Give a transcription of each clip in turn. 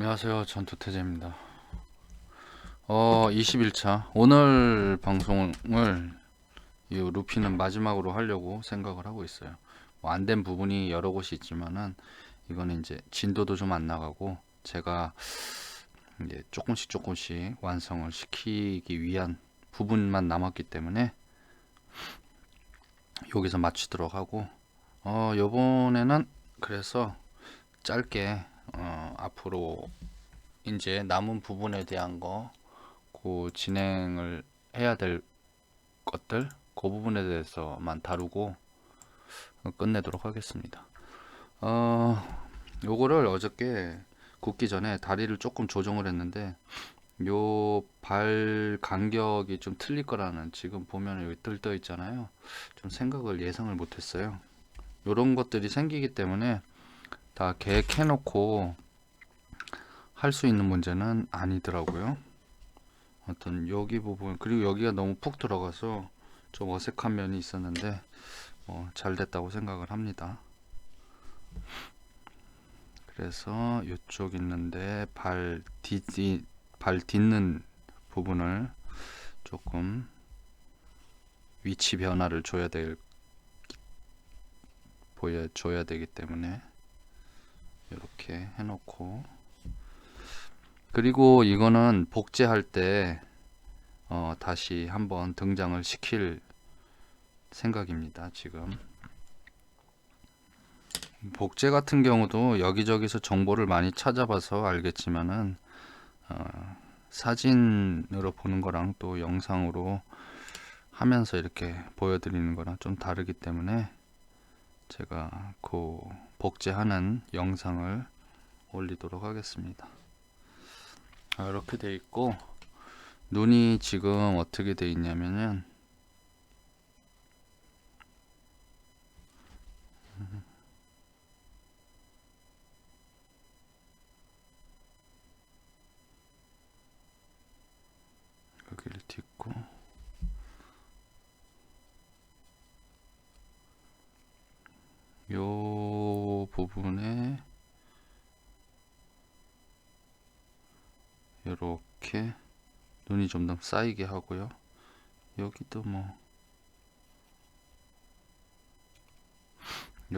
안녕하세요. 전투태제입니다. 어, 21차. 오늘 방송을 이 루피는 마지막으로 하려고 생각을 하고 있어요. 뭐 안된 부분이 여러 곳이 있지만은 이거는 이제 진도도 좀 안 나가고 제가 이제 조금씩 조금씩 완성을 시키기 위한 부분만 남았기 때문에 여기서 마치도록 하고 어, 요번에는 그래서 짧게 어, 앞으로 이제 남은 부분에 대한 거, 그 진행을 해야 될 것들, 그 부분에 대해서만 다루고 끝내도록 하겠습니다. 어, 요거를 어저께 굽기 전에 다리를 조금 조정을 했는데 요 발 간격이 좀 틀릴 거라는 지금 보면 여기 뜰떠 있잖아요. 좀 생각을 예상을 못했어요. 요런 것들이 생기기 때문에 다 계획해 놓고 할 수 있는 문제는 아니더라고요. 어떤 여기 부분 그리고 여기가 너무 푹 들어가서 좀 어색한 면이 있었는데 어, 잘 됐다고 생각을 합니다. 그래서 이쪽 있는데 발 딛, 발 딛는 부분을 조금 위치 변화를 줘야 될 보여줘야 되기 때문에 이렇게 해놓고 그리고 이거는 복제할 때 어, 다시 한번 등장을 시킬 생각입니다. 지금 복제 같은 경우도 여기저기서 정보를 많이 찾아봐서 알겠지만은 어, 사진으로 보는 거랑 또 영상으로 하면서 이렇게 보여드리는 거랑 좀 다르기 때문에 제가 그 복제하는 영상을 올리도록 하겠습니다. 아, 이렇게 돼 있고 눈이 지금 어떻게 돼 있냐면은 여기를 딛고 요 부분에 이렇게 눈이 좀 더 쌓이게 하고요. 여기도 뭐요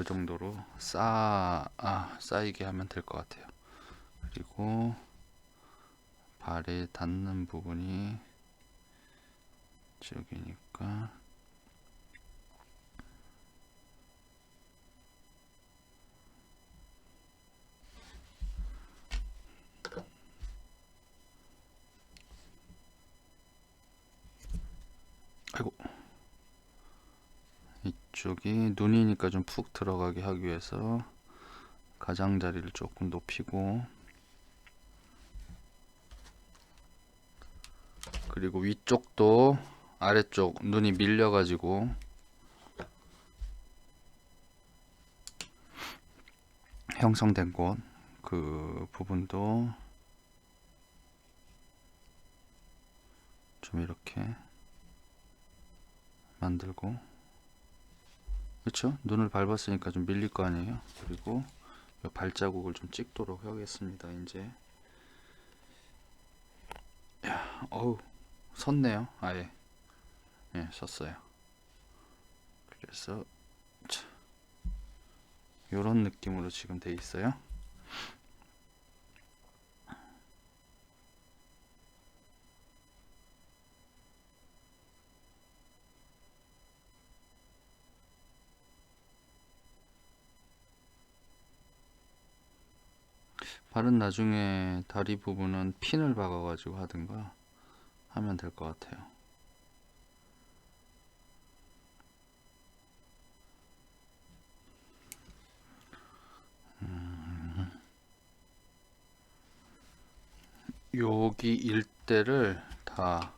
정도로 쌓, 아, 쌓이게 하면 될 것 같아요. 그리고 발에 닿는 부분이 저기니까 쪽이 눈이니까 좀 푹 들어가게 하기 위해서 가장자리를 조금 높이고 그리고 위쪽도 아래쪽 눈이 밀려 가지고 형성된 곳 그 부분도 좀 이렇게 만들고 그렇죠? 눈을 밟았으니까 좀 밀릴 거 아니에요? 그리고 이 발자국을 좀 찍도록 하겠습니다. 이제 야, 어우 섰네요. 아예 예, 섰어요. 그래서 자, 요런 느낌으로 지금 돼 있어요. 발은 나중에 다리 부분은 핀을 박아가지고 하든가 하면 될 것 같아요. 음, 여기 일대를 다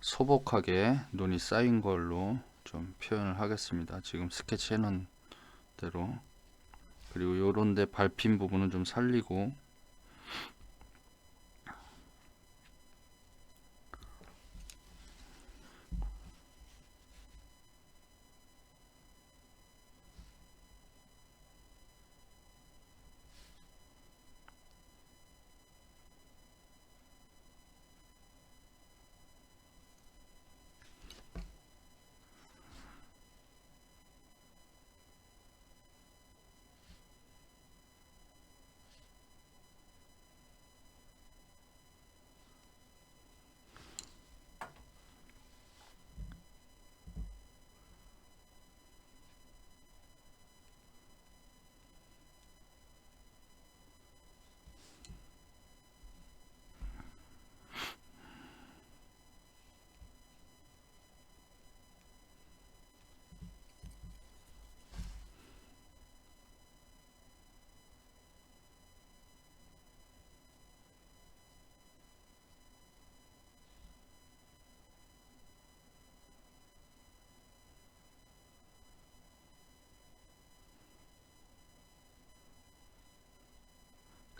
소복하게 눈이 쌓인 걸로 좀 표현을 하겠습니다. 지금 스케치 해놓은 대로 그리고 요런데 밟힌 부분은 좀 살리고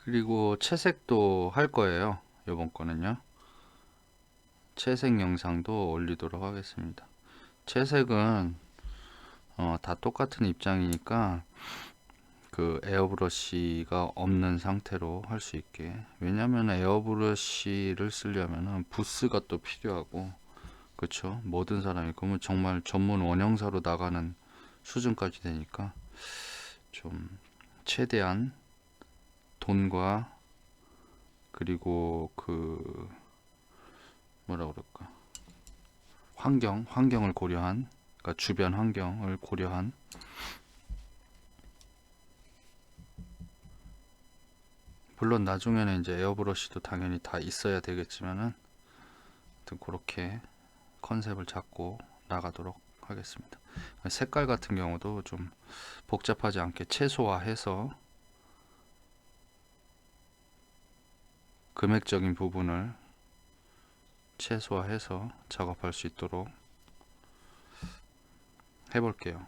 그리고 채색도 할 거예요. 이번 거는요. 채색 영상도 올리도록 하겠습니다. 채색은 어, 다 똑같은 입장이니까 그 에어브러쉬가 없는 상태로 할 수 있게 왜냐면 에어브러쉬를 쓰려면은 부스가 또 필요하고 그쵸 모든 사람이 그러면 정말 전문 원형사로 나가는 수준까지 되니까 좀 최대한 돈과 그리고 그 뭐라 그럴까 환경 환경을 고려한 그러니까 주변 환경을 고려한 물론 나중에는 이제 에어브러쉬도 당연히 다 있어야 되겠지만은 하여튼 그렇게 컨셉을 잡고 나가도록 하겠습니다. 색깔 같은 경우도 좀 복잡하지 않게 최소화해서 금액적인 부분을 최소화해서 작업할 수 있도록 해볼게요.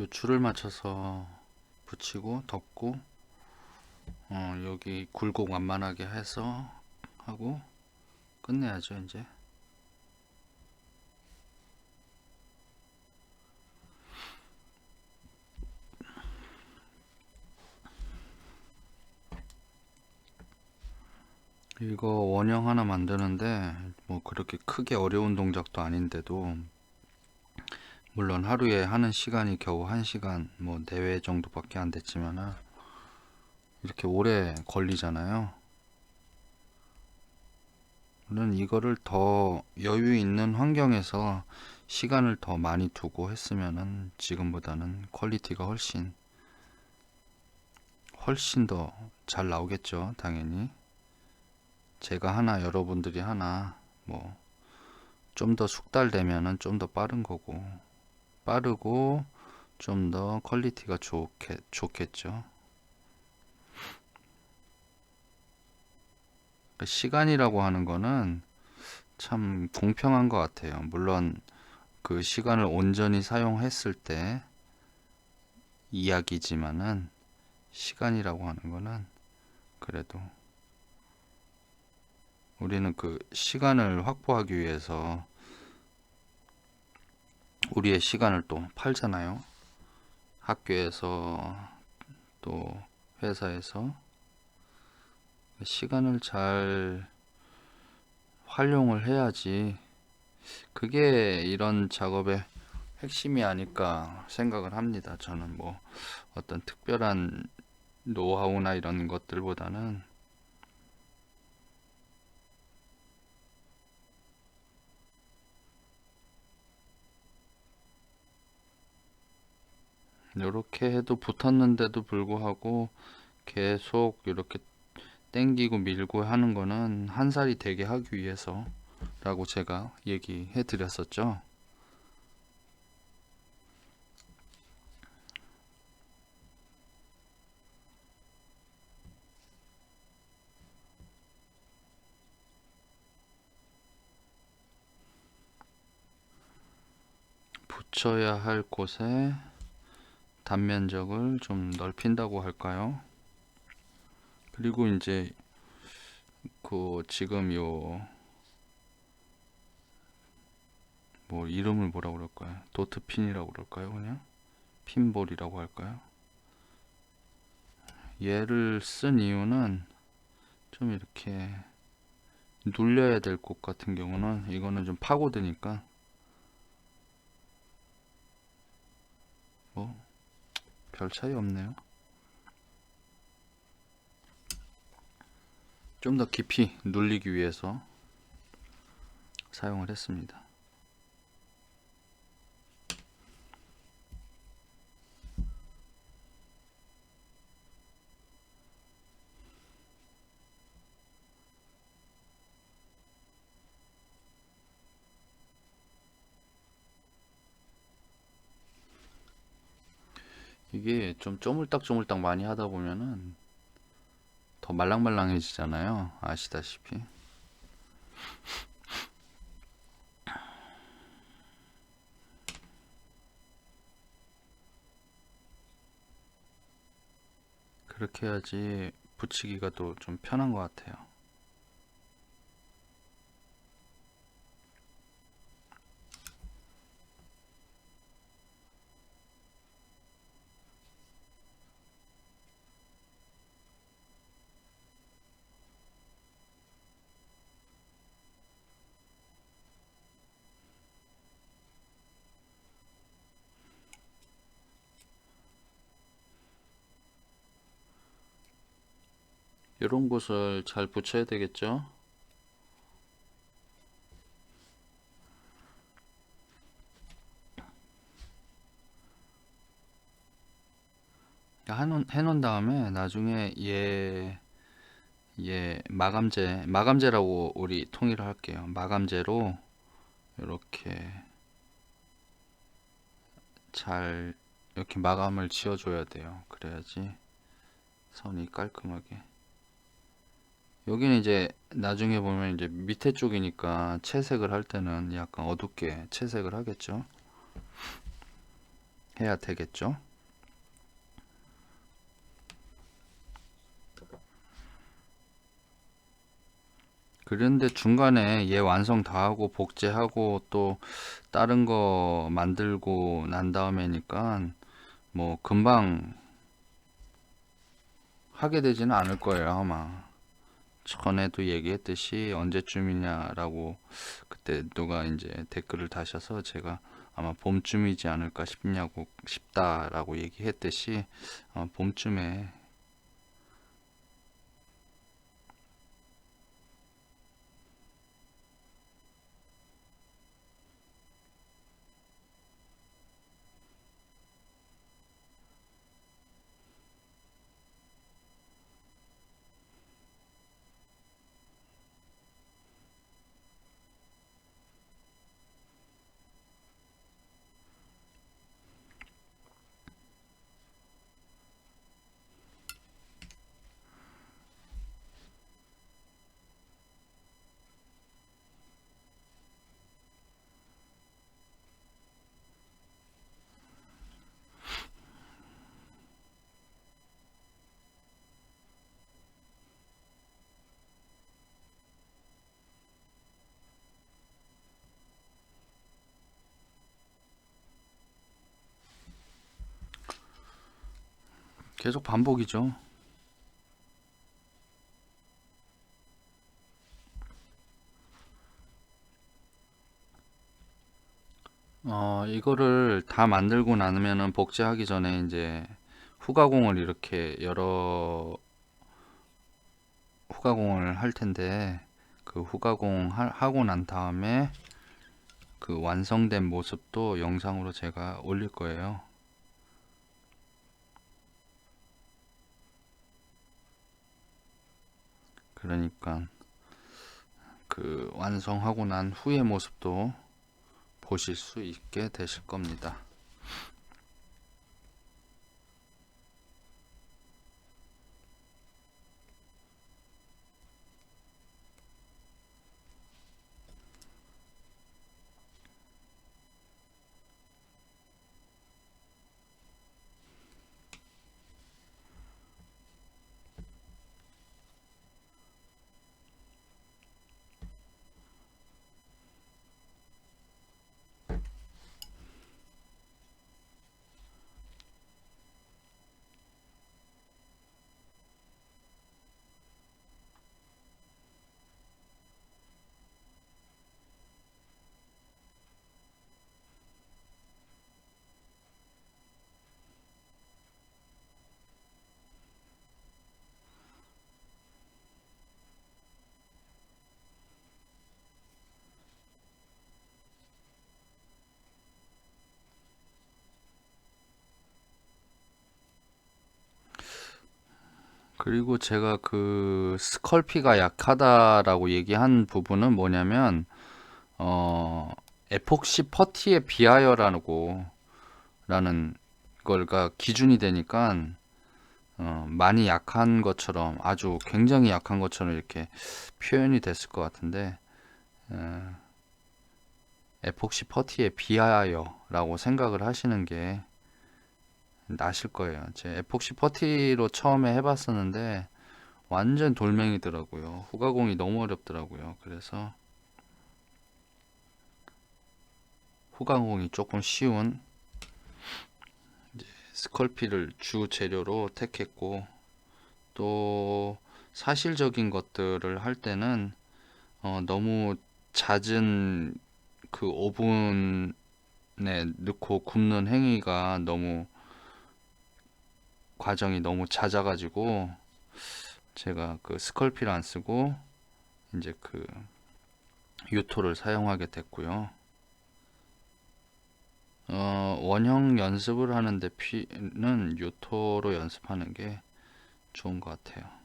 요 줄을 맞춰서 붙이고 덮고 어, 여기 굴곡 완만하게 해서 하고 끝내야죠 이제. 이거 원형 하나 만드는데 뭐 그렇게 크게 어려운 동작도 아닌데도 물론 하루에 하는 시간이 겨우 1시간 뭐 내외 정도밖에 안 됐지만은 이렇게 오래 걸리잖아요. 물론 이거를 더 여유 있는 환경에서 시간을 더 많이 두고 했으면은 지금보다는 퀄리티가 훨씬 훨씬 더 잘 나오겠죠, 당연히. 제가 하나 여러분들이 하나 뭐 좀 더 숙달되면은 좀 더 빠른 거고 빠르고 좀 더 퀄리티가 좋겠, 좋겠죠. 그 시간이라고 하는 거는 참 공평한 것 같아요. 물론 그 시간을 온전히 사용했을 때 이야기지만은 시간이라고 하는 거는 그래도 우리는 그 시간을 확보하기 위해서 우리의 시간을 또 팔잖아요. 학교에서 또 회사에서 시간을 잘 활용을 해야지 그게 이런 작업의 핵심이 아닐까 생각을 합니다. 저는 뭐 어떤 특별한 노하우나 이런 것들보다는 이렇게 해도 붙었는데도 불구하고 계속 이렇게 땡기고 밀고 하는 거는 한 살이 되게 하기 위해서 라고 제가 얘기해 드렸었죠. 붙여야 할 곳에 단면적을 좀 넓힌다고 할까요? 그리고 이제 그 지금 요 뭐 이름을 뭐라고 그럴까요? 도트핀이라고 그럴까요? 그냥 핀볼이라고 할까요? 얘를 쓴 이유는 좀 이렇게 눌려야 될 곳 같은 경우는 이거는 좀 파고드니까 뭐 별 차이 없네요. 좀 더 깊이 눌리기 위해서 사용을 했습니다. 이게 좀 쪼물딱쪼물딱 많이 하다 보면은 더 말랑말랑해지잖아요. 아시다시피. 그렇게 해야지 붙이기가 또 좀 편한 것 같아요. 이런 곳을 잘 붙여야 되겠죠? 해놓은, 다음에 나중에 얘, 얘 마감재, 마감재라고 우리 통일을 할게요. 마감재로 이렇게 잘 이렇게 마감을 지어줘야 돼요. 그래야지 선이 깔끔하게. 여기는 이제 나중에 보면 이제 밑에 쪽이니까 채색을 할 때는 약간 어둡게 채색을 하겠죠. 해야 되겠죠. 그런데 중간에 얘 완성 다 하고 복제하고 또 다른 거 만들고 난 다음에니까 뭐 금방 하게 되지는 않을 거예요 아마 전에도 얘기했듯이 언제쯤이냐라고 그때 누가 이제 댓글을 다셔서 제가 아마 봄쯤이지 않을까 싶냐고 싶다라고 얘기했듯이 어, 봄쯤에 계속 반복이죠. 어, 이거를 다 만들고 나면은 복제하기 전에 이제 후가공을 이렇게 여러 후가공을 할 텐데 그 후가공 하, 하고 난 다음에 그 완성된 모습도 영상으로 제가 올릴 거예요. 그러니까 그 완성하고 난 후의 모습도 보실 수 있게 되실 겁니다. 그리고 제가 그 스컬피가 약하다라고 얘기한 부분은 뭐냐면 어 에폭시 퍼티에 비하여라고 라는 걸가 기준이 되니까 어, 많이 약한 것처럼 아주 굉장히 약한 것처럼 이렇게 표현이 됐을 것 같은데 어, 에폭시 퍼티에 비하여라고 생각을 하시는 게 나실 거예요. 제 에폭시 퍼티로 처음에 해봤었는데 완전 돌멩이더라고요. 후가공이 너무 어렵더라고요. 그래서 후가공이 조금 쉬운 스컬피를 주 재료로 택했고 또 사실적인 것들을 할 때는 어, 너무 잦은 그 오븐에 넣고 굽는 행위가 너무 과정이 너무 잦아가지고 제가 그 스컬피를 안 쓰고 이제 그 유토를 사용하게 됐고요. 어, 원형 연습을 하는데 피는 유토로 연습하는 게 좋은 것 같아요.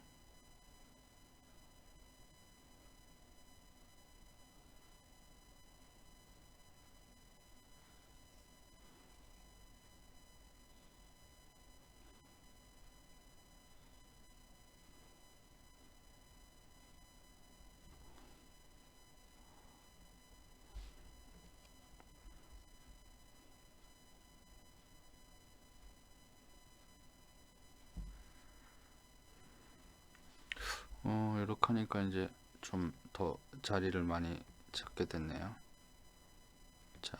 어, 이렇게 하니까 이제 좀 더 자리를 많이 잡게 됐네요. 자.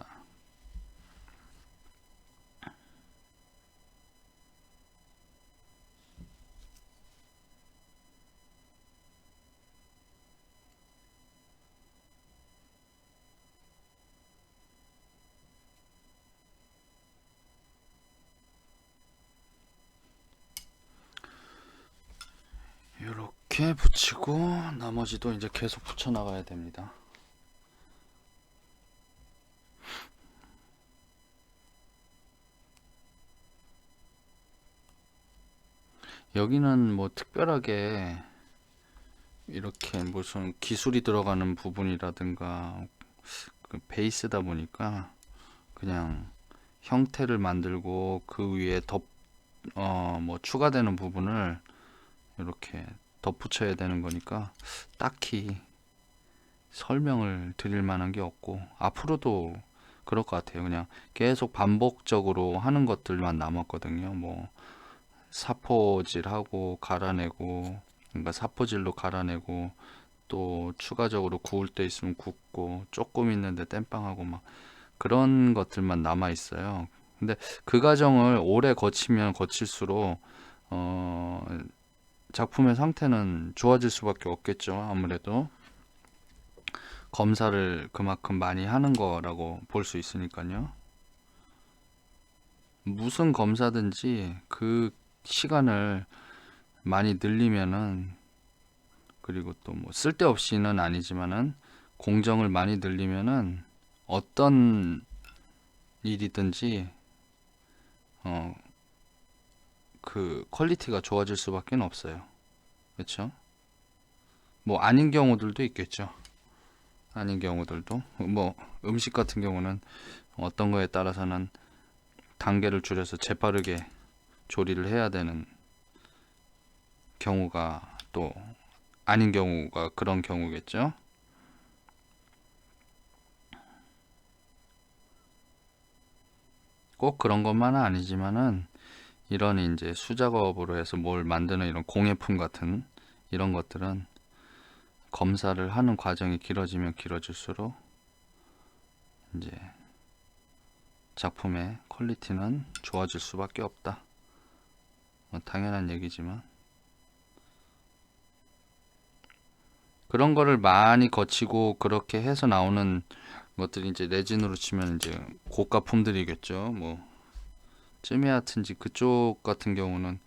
이렇게 붙이고 나머지도 이제 계속 붙여 나가야 됩니다. 여기는 뭐 특별하게 이렇게 무슨 기술이 들어가는 부분이라든가 그 베이스다 보니까 그냥 형태를 만들고 그 위에 덧, 어, 뭐 추가되는 부분을 이렇게 덧붙여야 되는 거니까 딱히 설명을 드릴 만한 게 없고 앞으로도 그럴 것 같아요. 그냥 계속 반복적으로 하는 것들만 남았거든요. 뭐 사포질하고 갈아내고 그러니까 사포질로 갈아내고 또 추가적으로 구울 때 있으면 굽고 조금 있는데 땜빵하고 막 그런 것들만 남아 있어요. 근데 그 과정을 오래 거치면 거칠수록 어 작품의 상태는 좋아질 수밖에 없겠죠. 아무래도 검사를 그만큼 많이 하는 거라고 볼 수 있으니까요. 무슨 검사든지 그 시간을 많이 늘리면은 그리고 또 뭐 쓸데없이는 아니지만은 공정을 많이 늘리면은 어떤 일이든지 어 그 퀄리티가 좋아질 수밖에 없어요. 그렇죠? 뭐 아닌 경우들도 있겠죠. 아닌 경우들도 뭐 음식 같은 경우는 어떤 거에 따라서는 단계를 줄여서 재빠르게 조리를 해야 되는 경우가 또 아닌 경우가 그런 경우겠죠. 꼭 그런 것만은 아니지만은 이런 이제 수작업으로 해서 뭘 만드는 이런 공예품 같은 이런 것들은 검사를 하는 과정이 길어지면 길어질수록 이제 작품의 퀄리티는 좋아질 수밖에 없다. 뭐 당연한 얘기지만 그런 거를 많이 거치고 그렇게 해서 나오는 것들이 이제 레진으로 치면 이제 고가품들이겠죠. 뭐 쯔미아트인지 그쪽 같은 경우는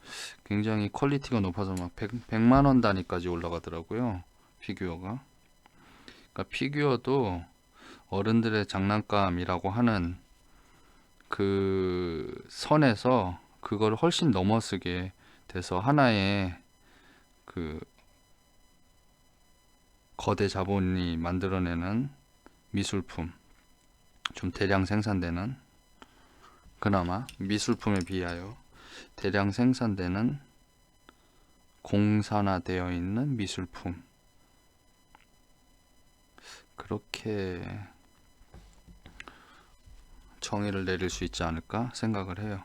굉장히 퀄리티가 높아서 막 100, 100 만 원 단위까지 올라가더라고요. 피규어가. 그러니까 피규어도 어른들의 장난감이라고 하는 그 선에서 그걸 훨씬 넘어서게 돼서 하나의 그 거대 자본이 만들어내는 미술품 좀 대량 생산되는 그나마 미술품에 비하여 대량 생산되는 공산화되어 있는 미술품 그렇게 정의를 내릴 수 있지 않을까 생각을 해요.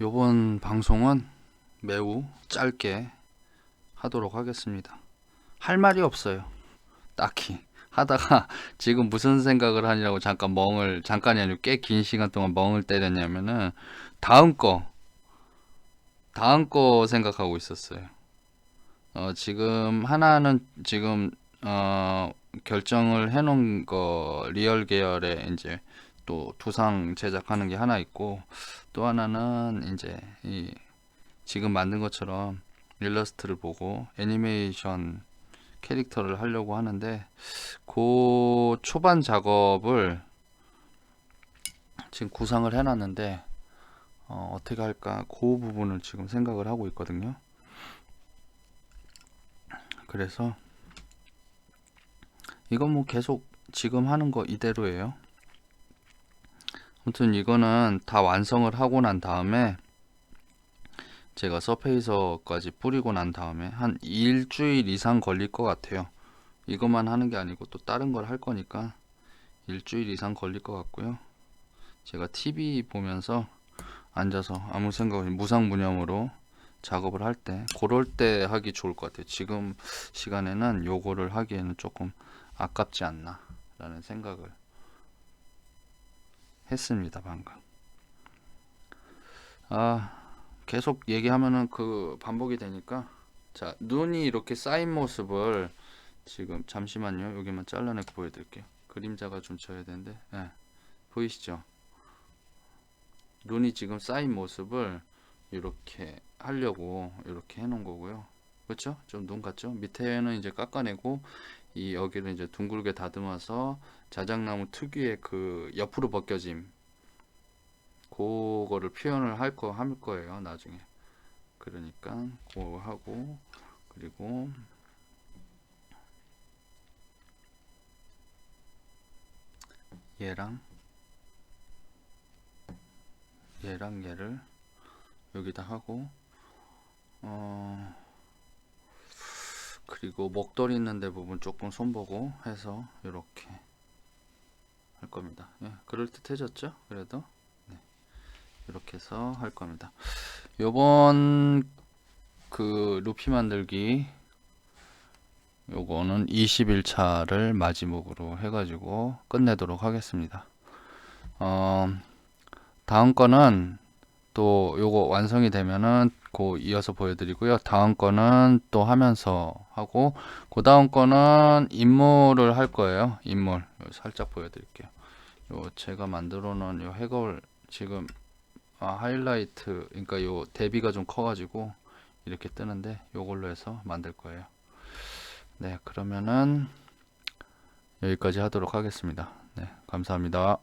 요번 방송은 매우 짧게 하도록 하겠습니다. 할 말이 없어요. 딱히. 하다가 지금 무슨 생각을 하냐고 잠깐 멍을, 잠깐이 아니고 꽤 긴 시간 동안 멍을 때렸냐면은 다음 거, 다음 거 생각하고 있었어요. 어, 지금 하나는 지금, 어, 결정을 해놓은 거, 리얼 계열의 이제 또 두상 제작하는 게 하나 있고, 또 하나는 이제 이 지금 만든 것처럼 일러스트를 보고 애니메이션 캐릭터를 하려고 하는데 그 초반 작업을 지금 구상을 해놨는데 어, 어떻게 할까 그 부분을 지금 생각을 하고 있거든요. 그래서 이건 뭐 계속 지금 하는 거 이대로예요. 아무튼 이거는 다 완성을 하고 난 다음에 제가 서페이서까지 뿌리고 난 다음에 한 일주일 이상 걸릴 것 같아요. 이것만 하는 게 아니고 또 다른 걸 할 거니까 일주일 이상 걸릴 것 같고요. 제가 TV 보면서 앉아서 아무 생각 없이 무상무념으로 작업을 할 때 그럴 때 하기 좋을 것 같아요. 지금 시간에는 요거를 하기에는 조금 아깝지 않나 라는 생각을 했습니다, 방금. 아, 계속 얘기하면은 그 반복이 되니까. 자, 눈이 이렇게 쌓인 모습을 지금 잠시만요. 여기만 잘라내고 보여드릴게요. 그림자가 좀 져야 되는데, 예, 보이시죠? 눈이 지금 쌓인 모습을 이렇게 하려고 이렇게 해 놓은 거고요. 그렇죠? 좀 눈 같죠? 밑에는 이제 깎아내고 이 여기를 이제 둥글게 다듬어서 자작나무 특유의 그 옆으로 벗겨짐. 그거를 표현을 할 거 할 거예요 나중에. 그러니까 그거 하고 그리고 얘랑 얘랑 얘를 여기다 하고 어 그리고 목도리 있는 데 부분 조금 손보고 해서 이렇게. 할 겁니다. 예, 그럴듯해졌죠? 그래도 네, 이렇게 해서 할 겁니다. 요번 그 루피 만들기 요거는 21차를 마지막으로 해가지고 끝내도록 하겠습니다. 어, 다음 거는 또 요거 완성이 되면은 고 이어서 보여드리고요. 다음 거는 또 하면서 하고 그 다음 거는 인물을 할 거예요. 인물 살짝 보여드릴게요. 요 제가 만들어 놓은 요 해걸 지금 아, 하이라이트 그러니까 요 대비가 좀 커가지고 이렇게 뜨는데 요걸로 해서 만들 거예요. 네 그러면은 여기까지 하도록 하겠습니다. 네 감사합니다.